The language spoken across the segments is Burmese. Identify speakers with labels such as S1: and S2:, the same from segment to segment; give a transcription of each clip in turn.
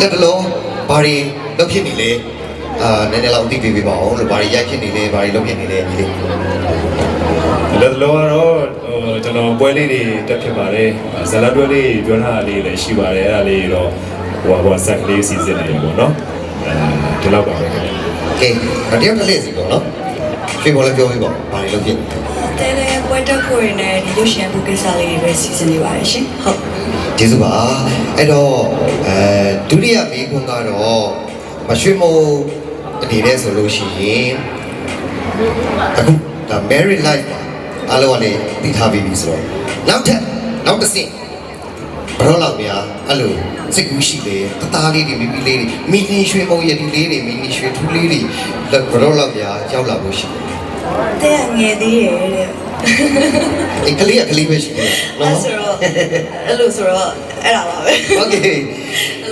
S1: လက်တလုံးဘာတွေလုပ်ဖြစ်နေလဲအာနည်းနည်းလောက်အသိပေးပေးပါအောင်လို့ဘာတွေရိုက်ဖြစ်နေလဲဘာတွေလုပ်ဖြစ်နေလဲဒီလေး
S2: လက်လောကတော့ဟိုကျွန်တော်ပွဲလေးတွေတက်ဖြစ်ပါတယ်ဇလတ်တွဲလေးပြောထားတာလေးလည်းရှိပါတယ်အဲ့ဒါလေးတော့ဟိုဟိုဆက်ကလေးစီစဉ်နေတယ်ပေါ့နော်အဲဒီလောက်ပါပဲခင်ဗျ
S1: ကဲအတယောက်တစ်လက်စီပေါ့နော်ရှင်ဘောလည်းပြောပြပါဘာတွေလုပ်ဖြစ်
S3: တဲတဲပွဲတက်ကိုရနဲ့ဒီရုပ်ရှင်ဘုကိစ္စလေးတွေပဲစီစဉ်နေပါတယ်ရှင်ဟုတ်
S1: ကျေးဇူးပါအဲ့တော့အဲဒုတိယမိခွန်းကတော့မရွှေမုံအနေနဲ့ဆိုလို့ရှိရင်အခုဒါ married life ပါအားလုံးကလည်းသိထားပြီးပြီဆိုတော့နောက်ထပ်နောက်တစ်ဆင့်ဘယ်တော့လောက်များအဲ့လိုစိတ်ကူးရှိလေတသားလေးတွေမိမိလေးတွေမိနီရွှေမုံရည်ဒီလေးတွေမိနီရွှေထူးလေးတွေဘယ်တော့လောက်များရောက်လာဖို့ရှိလဲ
S3: တဲကငယ်သေးရဲ့တဲ့
S1: အဲ့ကလေးကကလေးပဲရှိတယ်
S3: အဲ့
S1: နော်
S3: ဆိုတော့အဲ့လိုဆိုတော့အဲ့ဒါပါပဲ
S1: โอเค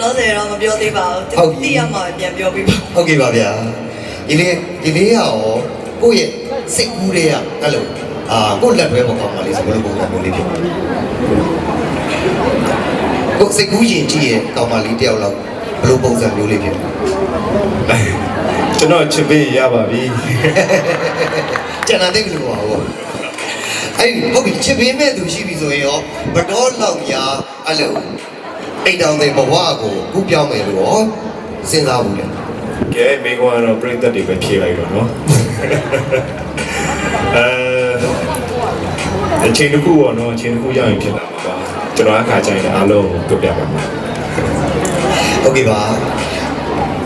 S3: လောဆယ်တော့မပြောသေးပါဘူး
S1: ဟုတ်ပြီ
S3: တိရမှာပြန်ပြောပြီးပါ
S1: โอเคပါဗျာဒီလေးဒီလေးကရောကိုယ့်ရဲ့စိတ်ကူးတွေကအဲ့လိုအာကိုယ့်လက်တွဲပေါ်ကောင်းပါလေဆိုဘယ်လိုပုံစံမျိုးလေးဖြစ်ကိုယ်စိတ်ကူးရင်ကြည့်ရဲ့ကောင်းပါလေးတယောက်လောက်ဘယ်လိုပုံစံမျိုးလေးဖြစ်
S2: ကျွန်တော်ချစ်ပေးရပါပြီ
S1: ကျန်တာသိမလို့ပါဘူး အဲ့ဟုတ်ပြီချစ်ပေးမဲ့သူရှိပြီဆိုရင်ရောဘတော်လောက်ရာအဲ့လိုအိတ်တောင်တဲ့ဘဝကိုခုပြောင်းမယ်လို့ရောစဉ်းစားဘူးလေ
S2: ကဲမိကွာတော့ပြိသက်တွေပဲဖြေလိုက်တော့နော်အဲအချိန်တစ်ခုပေါ့နော်အချိန်တစ်ခုရောက်ရင်ဖြစ်တာပါကျွန်တော်အခါကြိုင်တဲ့အားလုံးကိုပြောပြပါမယ်
S1: ဟုတ်ကဲ့ပါ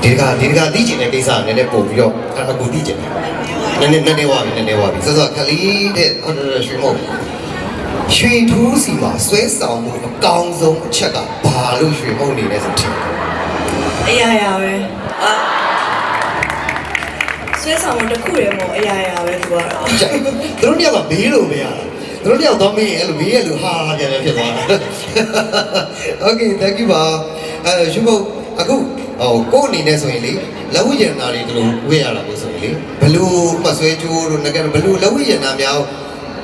S1: ဒီကဒီကသိကျင်တဲ့ကိစ္စကလည်းပို့ပြီးတော့အခုသိကျင်တယ်နည်းနည်းနည်းနည်းဝါပြီနည်းနည်းဝါပြီဆိုတော့ခလီတဲ့ဟုတ်တယ်ရွှေမုံရွှေထူးစီမှာဆွဲဆောင်မှုအကောင်းဆုံးအချက်ကဘာလို့ရွှေမုံနေလဲဆိုတော့
S3: အရာရာပဲအာဆွဲဆောင်မတစ်ခုရမို့အရာရာပဲသူကတော့
S1: ကြိုက်သူတို့တယောက်ကဘေးလို့မရတာသူတို့တယောက်တော့မင်းအဲ့လိုဘေးရဲ့လူဟာဟာပြန်ပြန်ဖြစ်သွားတာ Okay thank you ပါအဲရွှေမုံအခု ဟိုကိုယ့်အနေနဲ့ဆိုရင်လေလက်ဝိရဏတွေဒီလိုဝေ့ရတာလို့ဆိုရင်လေဘလို့မဆွဲကြိုးတို့ငကဘလို့လက်ဝိရဏများ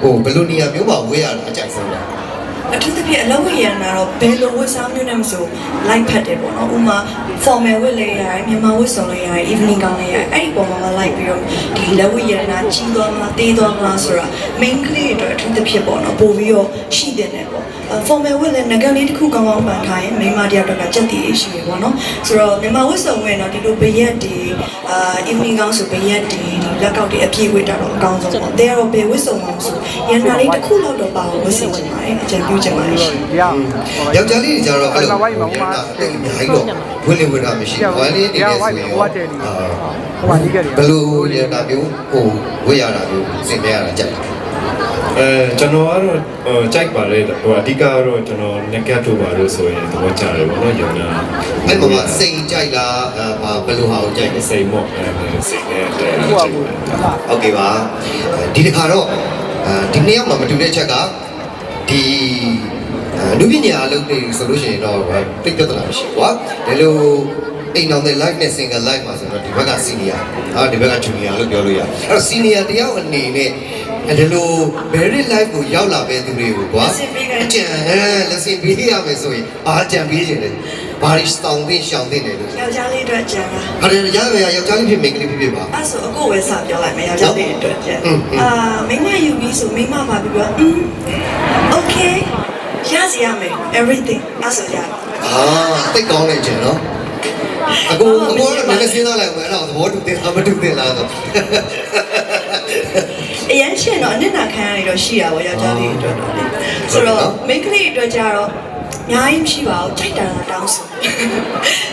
S1: ဟိုဘလို့နေရာမျိုးမှာဝေ့ရတာအကြိုက်ဆုံးလား
S3: အထူးသဖြင့်အလုံးဝရနာတော့ဘယ်လိုဝတ်စားမျိုးနဲ့မဆိုလိုက်ဖတ်တယ်ပေါ့နော်ဥမာ formal ဝတ်လေရတယ်မြန်မာဝတ်စုံလေရတယ် evening gown လေရတယ်အဲ့ဒီပုံမှာလိုက်ပြီးတော့ဒီလက်ဝတ်ရနာကြီးသွားမလားတေးသွားမလားဆိုတာ main ကလေးတွေအတွက်အထူးသဖြင့်ပေါ့နော်ပို့ပြီးတော့ရှိတဲ့နဲ့ပေါ့အဲ formal ဝတ်လေငကလေးတစ်ခုကောင်းကောင်းပန်ထားရင်မိန်းမတယောက်တော့ကကြက်တီလေးရှိပြီပေါ့နော်ဆိုတော့မြန်မာဝတ်စုံဝင်တော့ဒီလိုဘရက်တွေအာ evening gown ဆိုဘရက်တွေဒီ လက်ကောက်တွေအပြည့်ဝတ်တာတော့အကောင်းဆုံးပေါ့တဲကတော့ဘယ်ဝတ်စုံမှမဆိုရန်နာလေးတစ်ခုလောက်တော့ပါအောင်ဝတ်ဆင်ချင်ပါတယ်အကြံပြုချင်ပါတယ်ရှင်
S4: တရားဟောပါ
S1: ယောက်ျားလေးတွေကြတော့အဲ့လိုအဲ့အများကြီးတော့ဝင်းလင်ဝင်းတာမရှိဘူးဝိုင်းလေးနေနေဆိုရင်
S4: ဟိုကတယ်ဒီဟိုပါဒီကတယ်
S1: ဘလို့ရတာမျိုးဟိုဝေ့ရတာမျိုးစင်ပြရတာကြက်တယ်
S2: အဲကျွန်တော်ကတော့ဟိုကြိုက်ပါလေဟိုအဓိကကတော့ကျွန်တော် naked တို့ပါလို့ဆိုရင်သဘောကျတယ်ပေါ့နော်ယုံနာ
S1: အဲ့မှာစိန်ကြိုက်လားအာဘလို့ဟာကိုကြိုက်လဲ
S2: စိတ်မော့အဲစိတ်နဲ့တဲ့
S4: ဟို
S2: စိတ်
S4: က
S2: နဲ့
S1: ဟုတ်ကဲ့ပါဒီတစ်ခါတော့အဲဒီနေ့မှမတူတဲ့ချက်ကဒီ လူပညာအလုပ်တွေဆိုလို့ရှိရင်တော့တိတ်ပြဿနာရှိကွာဒီလိုအိမ်တော်တဲ့ live နဲ့ single live မှာဆိုတော့ဒီဘက်က senior အော်ဒီဘက်က junior လို့ပြောလို့ရအဲ့တော့ senior တယောက်အနေနဲ့အဲဒီလို very live ကိုရောက်လာပဲသူတွေကိုကွာအကျံအဲလက်စင်ပေးရမယ်ဆိုရင်ဘာကြံပေးခြင်းလဲဘာရီစတောင်းပေးရှောင်းတင်တယ်လို့
S3: ယောက်ျားလေးအတွက်ကြံပါ
S1: ဟာရရရယောက်ျားလေးဖြစ်မိန်းကလေးဖြစ်ဖြစ်ပါ
S3: အဲ့ဆိုအခုပဲစပြောလိုက်မယ်ယောက်ျားလေးအတွက်ကြံအာမိန်းမယူပြီးဆိုမိန်းမပါပြီးတော့ okay ရစီရမယ် everything အဲ့ဆိုရ
S1: အာတိတ်ကောင်းနေကြနော်အခုအခုကတော့နည်းနည်းစဉ်းစားလိုက်အောင်အဲ့တော့သဘောတူတယ်မတူတယ်လားဆို
S3: အရင်ချင်းတော့အနစ်နာခံရနေတော့ရှိတာပေါ့ယောက်ျားလေးအတွက်တော့လေဆိုတော့မိန်းကလေးအတွက်ကြတော့အများကြီးမရှိပါဘူးကြိုက်တာတောင်းဆို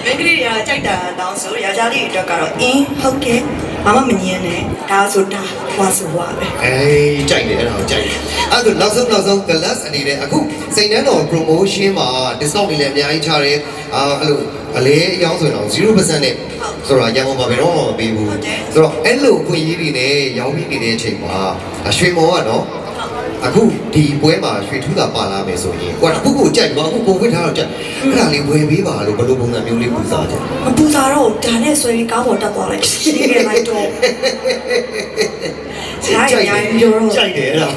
S3: မိန်းကလေးတွေကကြိုက်တာတောင်းဆိုယောက်ျားလေးအတွက်ကတော့အင်းဟုတ်ကဲ့ မမမငင်းနဲ့ဒါဆိုတာဟွာဆိုဟွာပဲ
S1: အေးကြိုက်တယ်အဲ့ဒါကိုကြိုက်တယ်အဲ့ဒါနောက်ဆုံးနောက်ဆုံး glass အနေနဲ့အခုစိန်နှန်းတော် promotion မှာ discount တွေလည်းအများကြီးချတယ်အာအဲ့လိုအလေးအယောင်းဆိုရင်တော့0%နဲ့ဆိုတော့ရန်ကုန်မှာဘယ်တော့မှမပေးဘူးဆိုတော့အဲ့လိုခွင့်ရေးတွေနဲ့ရောင်းပြီးနေတဲ့အချိန်မှာရွှေမော်ကတော့ အခုဒီပွဲမှာရွှေထူးတာပါလာမယ်ဆိုရင်ကွာအခုကိုကြိုက်ပါအခုပုံဝစ်ထားတော့ကြိုက်အဲ့ဒါလေးဝယ်ပေးပါလို့ဘယ်လိုပုံစံမျိုးလေးပူစားကြ
S3: မပူစားတော့ဒါနဲ့ဆွဲပြီးကားပေါ်တက်သွားလိုက်ရှင်းခဲ့လိုက်တော့ဆိုင်ရိုင်းပြောတော့
S1: ကြိုက်တယ်အဲ့ဒါ